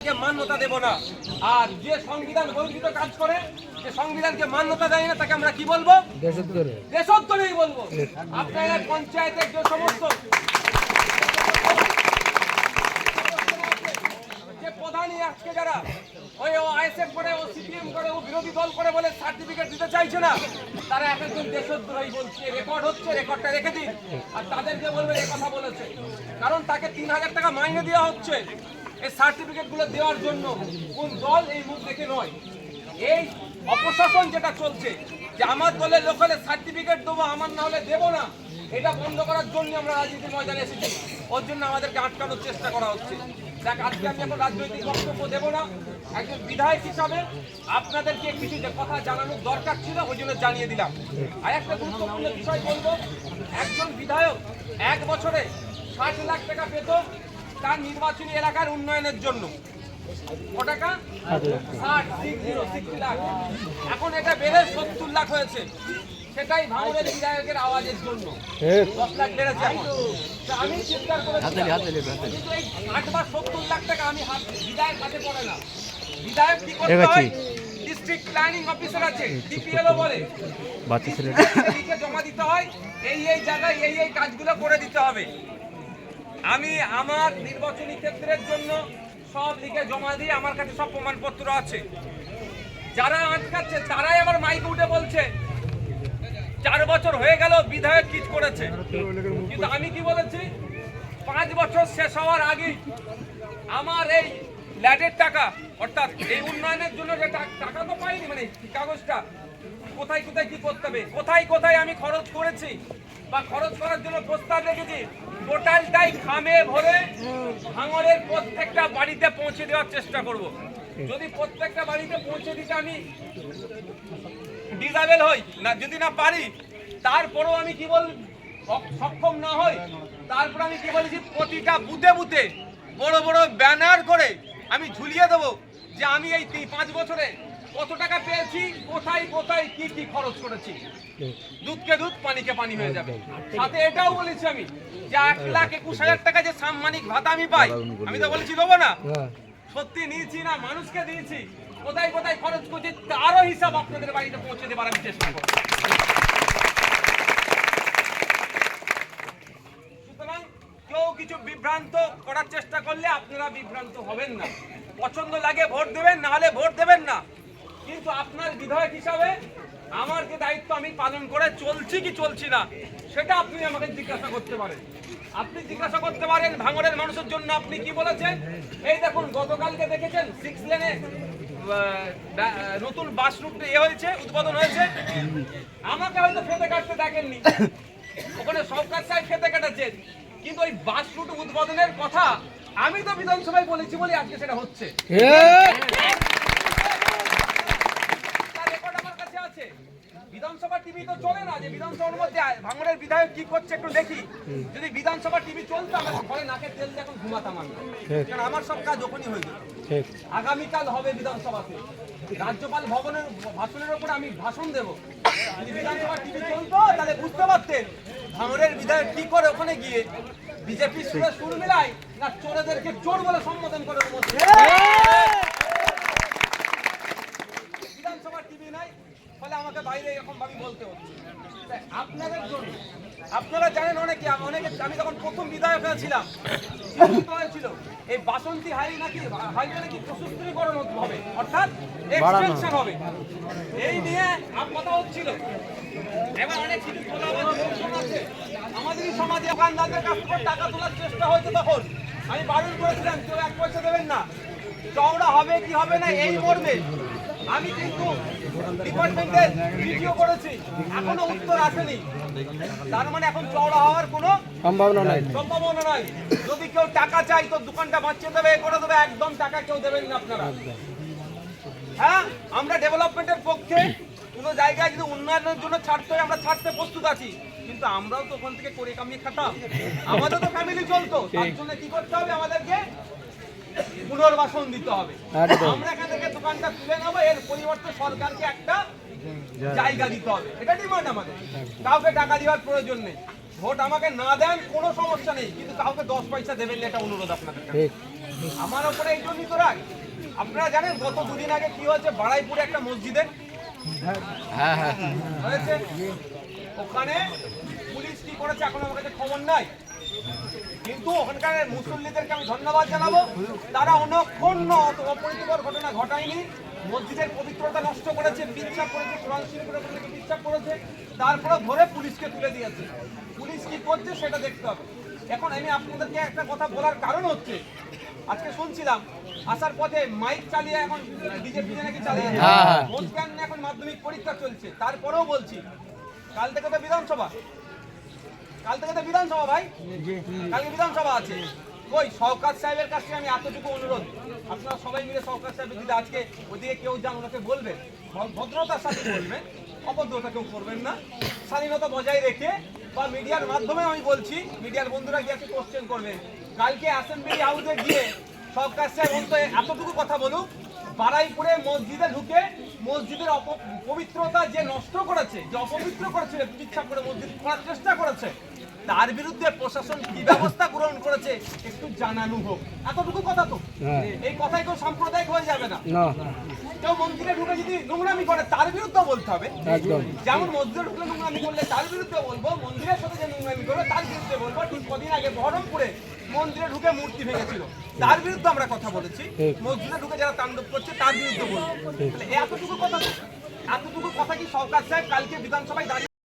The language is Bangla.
কে মান্যতা দেব না। আর যে সংবিধান বহির্ভূত কাজ করে যে সংবিধানকে মান্যতা দেয় না তাকে আমরা কি বলব? দেশোত্তরেই বলব। আপনারা পঞ্চায়েতের যে সমস্ত প্রধানই আজকে যারা ওই ও আইএসএফ করে ও সিপিএম করে ও বিরোধী দল করে বলে সার্টিফিকেট দিতে চাইছে না তারা এক একজন দেশদ্রোহী বলছে। রেকর্ড হচ্ছে রেকর্ডটা রেখে দিন। আর তাদেরকে বলবে এই কথা বলেছে। কারণ তাকে তিন হাজার টাকা মাইনে দেওয়া হচ্ছে। এই সার্টিফিকেটগুলো দেওয়ার জন্য কোন দল এই মুখ দেখে নয়। এই অপশাসন যেটা চলছে, যে আমার দলের লোক হলে সার্টিফিকেট দেবো, আমার না হলে দেবো না, এটা বন্ধ করার জন্য আমরা রাজনীতির ময়দানে এসেছি। ওর জন্য আমাদেরকে আটকানোর চেষ্টা করা হচ্ছে। দেখ, আজকে আমি এখন রাজনৈতিক বক্তব্য দেবো না। একজন বিধায়ক হিসাবে আপনাদেরকে কিছু কথা জানানোর দরকার ছিল, ওই জন্য জানিয়ে দিলাম। আর একটা গুরুত্বপূর্ণ বিষয় বলব, একজন বিধায়ক এক বছরে ষাট লাখ টাকা পেত তার নির্বাচনী এলাকার উন্নয়নের জন্য? টাকা? ষাট sixty লাখ। এখন এটা বেড়ে সত্তর লাখ হয়েছে। সেটাই ভাঙনের বিধায়কের আওয়াজের জন্য। দশ লাখ বেড়েছে আমি চিৎকার করে কিন্তু এই আট বা সত্তর লাখ টাকা আমি হাত বিধায়ক হাতে পড়ে না। বিধায়ক কি করতে হয়? ডিস্ট্রিক্ট প্ল্যানিং অফিসার আছে। ডিপিএলও বলে। জমা দিতে হয়। এই এই জায়গায় এই এই কাজগুলো করে দিতে হবে। আমি আমার নির্বাচনী ক্ষেত্রের জন্য সব লিখে জমা দিয়ে আমার কাছে সব প্রমাণপত্র আছে। যারা আটকাচ্ছে, তারাই আমার মাইকে উঠে বলছে, চার বছর হয়ে গেল, বিধায়ক কিচ করেছে। কিন্তু আমি কি বলেছি? পাঁচ বছর শেষ হওয়ার আগে আমার এই ল্যাডের টাকা, অর্থাৎ এই উন্নয়নের জন্য যে টাকা তো পাইনি মানে কাগজটা, কোথায় কোথায় কি করতে হবে? কোথায় কোথায় আমি খরচ করেছি? বা খরচ করার জন্য প্রস্তাব রেখেছি। টোটালটাই খামে ভরে ভাঙরের প্রত্যেকটা বাড়িতে পৌঁছে দেওয়ার চেষ্টা করব। যদি প্রত্যেকটা বাড়িতে পৌঁছে দিতে আমি ডিজাবেল হই, না, যদি না পারি, তারপরেও আমি কি বল সক্ষম না হই, তারপর আমি কি বলেছি, প্রতিটা বুথে বুথে বড় বড় ব্যানার করে আমি ঝুলিয়ে দেবো যে আমি এই পাঁচ বছরে কত টাকা পেয়েছি, কোথায় কোথায়, কি কি খরচ করেছি? দুধকে দুধ, পানিকে পানি হয়ে যাবে। সাথে এটাও বলেছি আমি, যে এক লাখ একুশ হাজার টাকা যে সাম্মানিক ভাতা আমি পাই, আমি তো বলেছি দেবো না। সত্যি নিয়েছি না, মানুষকে দিয়েছি। কোথায় কোথায় খরচ করছি, তারও হিসাব আপনাদের বাড়িতে পৌঁছে দেবার আমি চেষ্টা করব। সুতরাং কেউ কিছু বিভ্রান্ত করার চেষ্টা করলে আপনারা বিভ্রান্ত হবেন না। পছন্দ লাগে ভোট দেবেন, না হলে ভোট দেবেন না। কিন্তু আপনার বিধায়ক হিসাবে আমার যে দায়িত্ব আমি পালন করে চলছি কি চলছি না, সেটা আপনি আমাকে জিজ্ঞাসা করতে পারেন। আপনি জিজ্ঞাসা করতে পারেন ভাঙড়ের মানুষের জন্য আপনি কি বলেছেন? এই দেখুন, গতকালকে দেখেছেন সিক্স লেনে নতুন বাস রুট এ হয়েছে, উদ্বোধন হয়েছে। আমাকে হয়তো খেতে কাটতে দেখেননি। ওখানে সরকার সাহেব খেতে কাটাচ্ছেন কিন্তু ওই বাস রুট উদ্বোধনের কথা আমি তো বিধানসভায় বলেছি বলে আজকে সেটা হচ্ছে ঠিক তার রেকর্ড আমার কাছে আছে বিধানসভা টিভি তো চলে না যে বিধানসভার মধ্যে ভাঙড়ের বিধায়ক কি করছে একটু দেখি। যদি বিধানসভা টিভি চলতো আমার ঘরে নাকে তেল এখন ঘুমাতাম আমি কারণ আমার সব কাজ ওখানেই হয়ে যেত। আগামীকাল হবে বিধানসভাতে। রাজ্যপাল ভবনের ভাষণের উপর আমি ভাষণ দেব। যদি বিধানসভা টিভি চলতো তাহলে বুঝতে পারতেন ভাঙড়ের বিধায়ক কি করে ওখানে গিয়ে বিজেপি সুরে সুর মিলায় না চোরেদেরকে চোর বলে সম্বোধন করে ওর মধ্যে বিধানসভা টিভি নাই ফলে আমাকে বাইরে এরকম ভাবে বলতে হচ্ছে তাই আপনাদের জন্য আপনারা জানেন অনেকে অনেকে আমি যখন প্রথম বিধায়ক চিন্তিত হয়েছিল এই বাসন্তী হাই নাকি হাইওয়ে নাকি প্রশস্তীকরণ হতে হবে অর্থাৎ এক্সটেনশন হবে। এই নিয়ে কথা হচ্ছিল। এবার অনেক কিছু আছে। আমাদেরই সমাজে দোকানদারদের কাছ থেকে টাকা তোলার চেষ্টা হয়েছে তখন। আমি বারণ করেছিলাম কেউ এক পয়সা দেবেন না। চওড়া হবে কি হবে না এই মর্মে। আমি কিন্তু ডিপার্টমেন্টে ভিডিও করেছি এখনও উত্তর আসেনি। তার মানে এখন চওড়া হওয়ার কোনো সম্ভাবনা নাই। সম্ভাবনা নাই। যদি কেউ টাকা চাই তো দোকানটা বাঁচিয়ে দেবে করে দেবে একদম টাকা কেউ দেবেন না আপনারা। হ্যাঁ আমরা ডেভেলপমেন্টের পক্ষে কোনো জায়গায় যদি উন্নয়নের জন্য ছাড়তে হয় আমরা ছাড়তে প্রস্তুত আছি। কিন্তু আমরাও তো ওখান থেকে করে কামিয়ে খাটাম। আমাদের তো ফ্যামিলি চলতো। তার জন্য কি করতে হবে? আমাদেরকে পুনর্বাসন দিতে হবে। আমরা দোকানটা তুলে নেব এর পরিবর্তে সরকারকে একটা জায়গা দিতে হবে। এটা ডিমান্ড আমাদের। কাউকে টাকা দেওয়ার প্রয়োজন নেই। ভোট আমাকে না দেন কোনো সমস্যা নেই কিন্তু কাউকে দশ পয়সা দেবেন না এটা অনুরোধ আপনাদের আমার ওপরে এই জন্যই তো রাগ। আপনারা জানেন গত দুদিন আগে কি হয়েছে? বাড়াইপুরে একটা মসজিদের হ্যাঁ হ্যাঁ। হয়েছে। ওখানে পুলিশ কি করেছে এখন আমার কাছে খবর নাই। কিন্তু ওখানকার মুসল্লিদেরকে আমি ধন্যবাদ জানাব। তারা অনক্ষণ অপরিচিকর ঘটনা ঘটায়নি। মসজিদের পবিত্রতা নষ্ট করেছে পিচ্ছাপ করেছে কোরআন শরীফের থেকে করেছে। তারপরে ধরে পুলিশকে তুলে দিয়েছে। পুলিশ কি করছে সেটা দেখতে হবে। এখন আমি আপনাদেরকে একটা কথা বলার কারণ হচ্ছে আজকে শুনছিলাম আসার পথে মাইক চালিয়ে এখন বিজেপি নাকি চালিয়ে হ্যাঁ, হ্যাঁ। এখন মাধ্যমিক পরীক্ষা চলছে। তারপরেও বলছি কাল থেকে তো বিধানসভা। কাল থেকে তো বিধানসভা ভাই। কালকে বিধানসভা আছে। ওই সরকার সাহেবের কাছে আমি এতটুকু অনুরোধ। আপনারা সবাই মিলে সরকার সাহেবের যদি আজকে ওদিকে কেউ যান ওনাকে বলবেন। ভদ্রতার সাথে বলবেন অভদ্রতা কেউ করবেন না। স্বাধীনতা বজায় রেখে বা মিডিয়ার মাধ্যমে আমি বলছি মিডিয়ার বন্ধুরা গিয়ে কোশ্চেন করবেন কালকে অ্যাসেম্বলি হাউসে গিয়ে সরকার সাহেব অন্তত এতটুকু কথা বলুক বারাইপুরে মসজিদে ঢুকে মসজিদের অপ- পবিত্রতা যে নষ্ট করেছে যে অপবিত্র করেছে ইচ্ছা করে মসজিদ করার চেষ্টা করেছে তার বিরুদ্ধে প্রশাসন কি ব্যবস্থা গ্রহণ করেছে একটু জানানো হোক। এতটুকু কথা তো। হ্যাঁ। এই কথাই কেউ সাম্প্রদায়িক হয়ে যাবে না। কেউ মন্দিরে ঢুকে যদি নোংরামি করে তার বিরুদ্ধে বলতে হবে। যেমন মসজিদে ঢুকলে নোংরামি করলে তার বিরুদ্ধে বলব মন্দিরের সাথে যে নোংরামি করবে তার বিরুদ্ধে বলব। ঠিক কদিন আগে বহরমপুরে মন্দিরে ঢুকে মূর্তি ভেঙেছিল। তার বিরুদ্ধে আমরা কথা বলেছি। মসজিদে ঢুকে যারা তাণ্ডব করছে তার বিরুদ্ধে বলব। এতটুকু কথা এতটুকু কথা কি সরকার সাহেব কালকে বিধানসভায় দাঁড়িয়ে